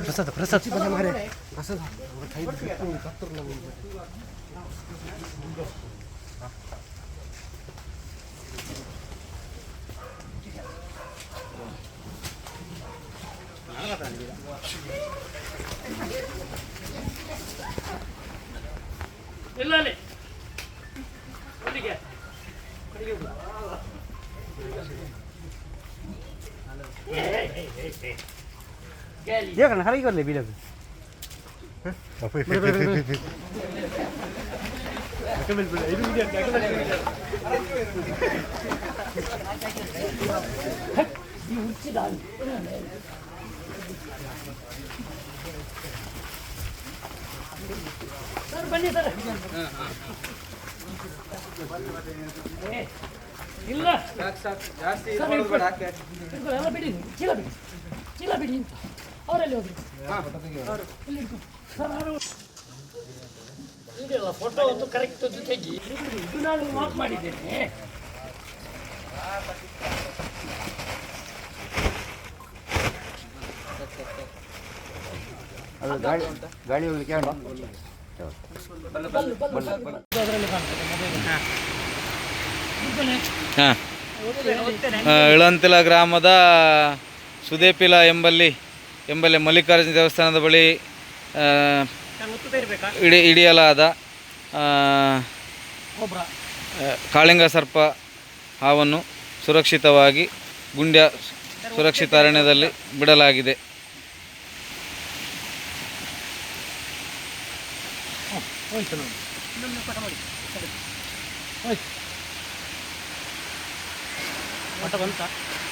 ಪ್ರಸಾದ ಪ್ರಸಾದ ಇಲ್ಲ ಅಲ್ಲಿ ಅಲ್ಲಿಗೆ 얘가 하나 이건데 빌어. ಇಲ್ಲ. ಜಾಸ್ತಿ ಎಲ್ಲ ಬಿಡಿ. ಚೀಲ ಬಿಡಿ. ಚೀಲ ಬಿಡಿ ಅಂತ. ಅವರಲ್ಲಿ ಇಟ್ಕೊ. ಇದೆಲ್ಲ ಫೋಟೋ ಒಂದು ಕರೆಕ್ಟ್ ತೆಗಿ. ಇದು ನಾನು ಮಾರ್ಕ್ ಮಾಡಿದ್ದೇನೆ. ಅದು ಗಾಳಿ ಗಾಳಿ ಹೋಗ್ಲಿಕ್ಕೆ. ಅದರಲ್ಲಿ ಕಾಣ್ತದೆ. ಹಾಂ. ಇಳಂತಿಲ ಗ್ರಾಮದ ಸುದೇಪಿಲ ಎಂಬಲ್ಲಿ ಎಂಬಲ್ಲಿ ಮಲ್ಲಿಕಾರ್ಜುನ ದೇವಸ್ಥಾನದ ಬಳಿ ಇಡಿ, ಇಡಿಯಲಾದ ಕಾಳಿಂಗ ಸರ್ಪ ಹಾವನ್ನು ಸುರಕ್ಷಿತವಾಗಿ ಗುಂಡ್ಯ ಸುರಕ್ಷಿತ ಅರಣ್ಯದಲ್ಲಿ ಬಿಡಲಾಗಿದೆ. ಹೋಯ್ತು ನೋಡಿ. また